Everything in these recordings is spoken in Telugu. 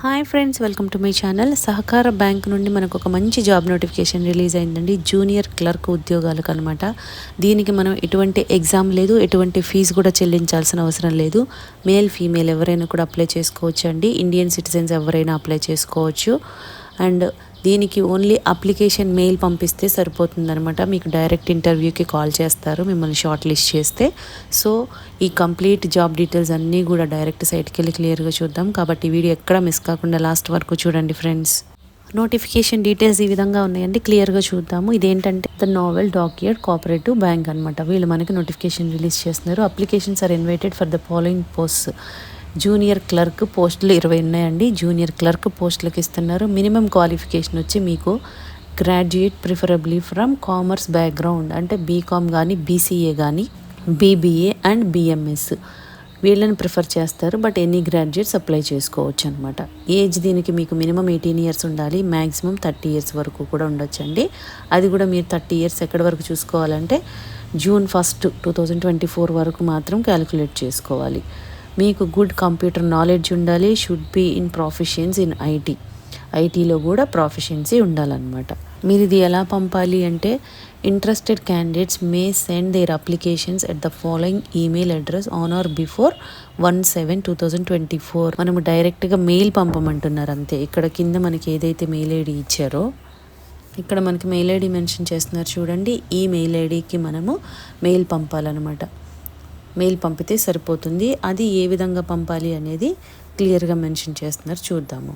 Hi friends welcome to my channel సహకార బ్యాంక్ నుండి మనకు ఒక మంచి జాబ్ నోటిఫికేషన్ రిలీజ్ అయిందండి. జూనియర్ క్లర్క్ ఉద్యోగాలకు అనమాట దీనికి మనం ఎటువంటి ఎగ్జామ్ లేదు ఎటువంటి ఫీజు కూడా చెల్లించాల్సిన అవసరం లేదు. మేల్ ఫీమేల్ ఎవరైనా కూడా అప్లై చేసుకోవచ్చు అండి ఇండియన్ సిటిజన్స్ ఎవరైనా అప్లై చేసుకోవచ్చు. అండ్ దీనికి ఓన్లీ అప్లికేషన్ మెయిల్ పంపిస్తే సరిపోతుందనమాట మీకు డైరెక్ట్ ఇంటర్వ్యూకి కాల్ చేస్తారు మిమ్మల్ని షార్ట్ లిస్ట్ చేస్తే. సో ఈ కంప్లీట్ జాబ్ డీటెయిల్స్ అన్నీ కూడా డైరెక్ట్ సైట్కి వెళ్ళి క్లియర్గా చూద్దాం. కాబట్టి వీడియో ఎక్కడ మిస్ కాకుండా లాస్ట్ వరకు చూడండి ఫ్రెండ్స్ నోటిఫికేషన్ డీటెయిల్స్ ఈ విధంగా ఉన్నాయండి. క్లియర్గా చూద్దాము. ఇదేంటంటే the naval dockyard cooperative bank అనమాట వీళ్ళు మనకి నోటిఫికేషన్ రిలీజ్ చేస్తున్నారు. Applications are invited for the following post junior clerk పోస్టులు ఇరవై ఉన్నాయండి. జూనియర్ క్లర్క్ పోస్టులకు ఇస్తున్నారు. మినిమం క్వాలిఫికేషన్ వచ్చి మీకు graduate preferably from commerce background అంటే బీకామ్ కానీ బీసీఏ కానీ బీబీఏ అండ్ బిఎంఎస్. వీళ్ళని ప్రిఫర్ చేస్తారు. బట్ ఎనీ గ్రాడ్యుయేట్స్ అప్లై చేసుకోవచ్చు అనమాట ఏజ్ దీనికి మీకు మినిమం ఎయిటీన్ ఇయర్స్ ఉండాలి. మ్యాక్సిమం థర్టీ ఇయర్స్ వరకు కూడా ఉండొచ్చండి. అది కూడా మీరు థర్టీ ఇయర్స్ ఎక్కడి వరకు చూసుకోవాలంటే June first two thousand twenty four వరకు మాత్రం క్యాలిక్యులేట్ చేసుకోవాలి. మీకు గుడ్ కంప్యూటర్ నాలెడ్జ్ ఉండాలి should be in professions in IT ఐటీలో కూడా ప్రొఫెషన్సీ ఉండాలన్నమాట. మీరు ఇది ఎలా పంపాలి అంటే interested candidates may send their applications at the following email address on or before one seven two thousand twenty four మనము డైరెక్ట్గా మెయిల్ పంపమంటున్నారు అంతే ఇక్కడ కింద మనకి ఏదైతే మెయిల్ ఐడి ఇచ్చారో ఇక్కడ మనకి మెయిల్ ఐడి మెన్షన్ చేస్తున్నారు చూడండి. ఈ మెయిల్ ఐడికి మనము మెయిల్ పంపాలన్నమాట. మెయిల్ పంపితే సరిపోతుంది. అది ఏ విధంగా పంపాలి అనేది క్లియర్గా మెన్షన్ చేస్తున్నారు. చూద్దాము.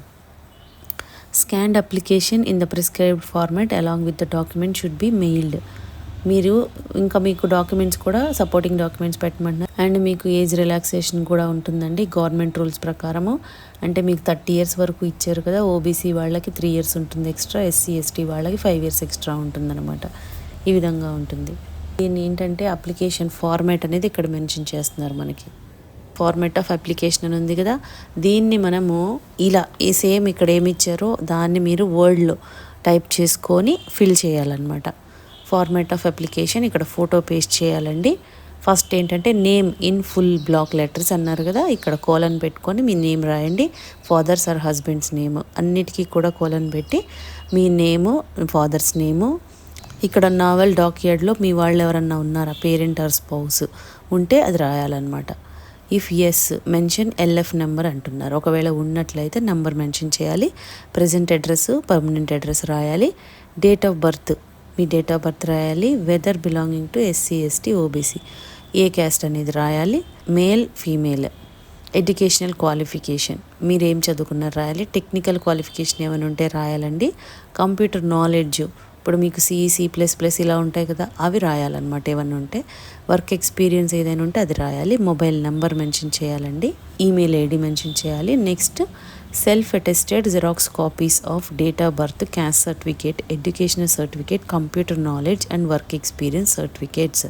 Scanned application in the prescribed format along with the document should be mailed. మీరు ఇంకా మీకు డాక్యుమెంట్స్ కూడా సపోర్టింగ్ డాక్యుమెంట్స్ పెట్టమంటున్నారు. అండ్ మీకు ఏజ్ రిలాక్సేషన్ కూడా ఉంటుందండి. గవర్నమెంట్ రూల్స్ ప్రకారము. అంటే మీకు థర్టీ ఇయర్స్ వరకు ఇచ్చారు కదా ఓబీసీ వాళ్ళకి త్రీ ఇయర్స్ ఉంటుంది ఎక్స్ట్రా ఎస్సీ ఎస్టీ వాళ్ళకి ఫైవ్ ఇయర్స్ ఎక్స్ట్రా ఉంటుందన్నమాట. ఈ విధంగా ఉంటుంది. దీన్ని ఏంటంటే అప్లికేషన్ ఫార్మాట్ అనేది ఇక్కడ మెన్షన్ చేస్తున్నారు మనకి. ఫార్మాట్ ఆఫ్ అప్లికేషన్ అని ఉంది కదా దీన్ని మనము ఇలా ఈ సేమ్ ఇక్కడ ఏమి ఇచ్చారో దాన్ని మీరు వర్డ్లో టైప్ చేసుకొని ఫిల్ చేయాలన్నమాట. ఫార్మాట్ ఆఫ్ అప్లికేషన్ ఇక్కడ ఫోటో పేస్ట్ చేయాలండి. ఫస్ట్ ఏంటంటే name in full block letters అన్నారు కదా ఇక్కడ కోలన్ పెట్టుకొని మీ నేమ్ రాయండి. ఫాదర్స్ ఆర్ హస్బెండ్స్ నేమ్ అన్నిటికీ కూడా కోలన్ పెట్టి మీ నేము ఫాదర్స్ నేము ఇక్కడ నావెల్ డాక్యార్డ్లో మీ వాళ్ళు ఎవరన్నా ఉన్నారా? Parent or spouse? ఉంటే అది రాయాలన్నమాట. If yes mention LF number అంటున్నారు. ఒకవేళ ఉన్నట్లయితే నెంబర్ మెన్షన్ చేయాలి. ప్రజెంట్ అడ్రస్ పర్మనెంట్ అడ్రస్ రాయాలి. Date of birth me date of birth రాయాలి. Whether belonging to SC ST OBC A caste అనేది రాయాలి. మేల్ ఫీమేల్ ఎడ్యుకేషనల్ క్వాలిఫికేషన్ మీరు ఏం చదువుకున్నారు రాయాలి. టెక్నికల్ క్వాలిఫికేషన్ ఏమైనా ఉంటే రాయాలండి. కంప్యూటర్ నాలెడ్జ్ ఇప్పుడు మీకు సిఈసీ ప్లస్ ప్లస్ ఇలా ఉంటాయి కదా అవి రాయాలన్నమాట. ఏమన్నా ఉంటే వర్క్ ఎక్స్పీరియన్స్ ఏదైనా ఉంటే అది రాయాలి. మొబైల్ నెంబర్ మెన్షన్ చేయాలండి. ఈమెయిల్ ఐడి మెన్షన్ చేయాలి. Next self attested xerox copies of date of birth caste certificate educational certificate computer knowledge and work experience certificates.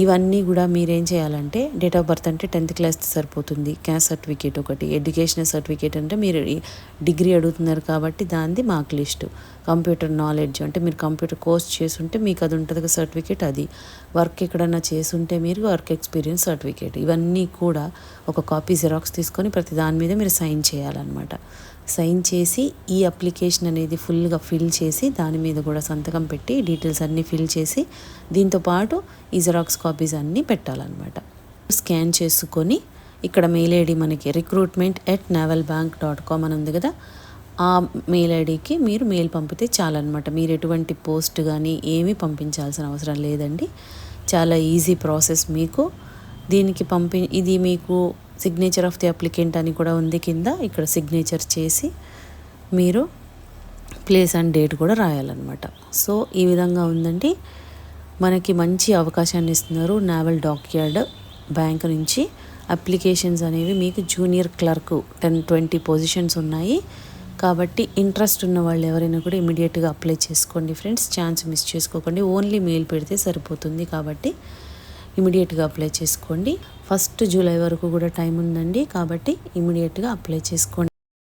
ఇవన్నీ కూడా మీరేం చేయాలంటే డేట్ ఆఫ్ బర్త్ అంటే టెన్త్ క్లాస్ సరిపోతుంది. క్యాస్ట్ సర్టిఫికేట్ ఒకటి ఎడ్యుకేషనల్ సర్టిఫికేట్ అంటే మీరు డిగ్రీ అడుగుతున్నారు కాబట్టి దానిది మార్క్ లిస్టు. కంప్యూటర్ నాలెడ్జ్ అంటే మీరు కంప్యూటర్ కోర్స్ చేసుంటే మీకు అది ఉంటుంది సర్టిఫికేట్ అది. వర్క్ ఎక్కడన్నా చేసుంటే మీరు వర్క్ ఎక్స్పీరియన్స్ సర్టిఫికేట్ ఇవన్నీ కూడా ఒక కాపీ జిరాక్స్ తీసుకొని ప్రతి దాని మీద మీరు సైన్ చేయాలన్నమాట. సైన్ చేసి ఈ అప్లికేషన్ అనేది ఫుల్గా ఫిల్ చేసి దాని మీద కూడా సంతకం పెట్టి డీటెయిల్స్ అన్నీ ఫిల్ చేసి దీంతోపాటు ఈ జిరాక్స్ కాపీస్ అన్నీ పెట్టాలన్నమాట. స్కాన్ చేసుకొని ఇక్కడ మెయిల్ ఐడి మనకి recruitment at naval bank dot com అని ఉంది కదా. ఆ మెయిల్ ఐడికి మీరు మెయిల్ పంపితే చాలన్నమాట. మీరు ఎటువంటి పోస్ట్ కానీ ఏమీ పంపించాల్సిన అవసరం లేదండి. చాలా ఈజీ ప్రాసెస్ మీకు. దీనికి పంపి ఇది మీకు సిగ్నేచర్ ఆఫ్ ది అప్లికెంట్ అని కూడా ఉంది కింద. ఇక్కడ సిగ్నేచర్ చేసి మీరు ప్లేస్ అండ్ డేట్ కూడా రాయాలన్నమాట. సో ఈ విధంగా ఉందండి. మనకి మంచి అవకాశాన్ని ఇస్తున్నారు నావల్ డాక్యార్డ్ బ్యాంక్ నుంచి. అప్లికేషన్స్ అనేవి మీకు junior clerk ten twenty positions ఉన్నాయి. కాబట్టి ఇంట్రెస్ట్ ఉన్న వాళ్ళు ఎవరైనా కూడా ఇమీడియట్గా అప్లై చేసుకోండి ఫ్రెండ్స్ ఛాన్స్ మిస్ చేసుకోకండి. ఓన్లీ మెయిల్ పెడితే సరిపోతుంది కాబట్టి ఇమీడియట్గా అప్లై చేసుకోండి. ఫస్ట్ జూలై వరకు కూడా టైం ఉందండి కాబట్టి ఇమీడియట్గా అప్లై చేసుకోండి.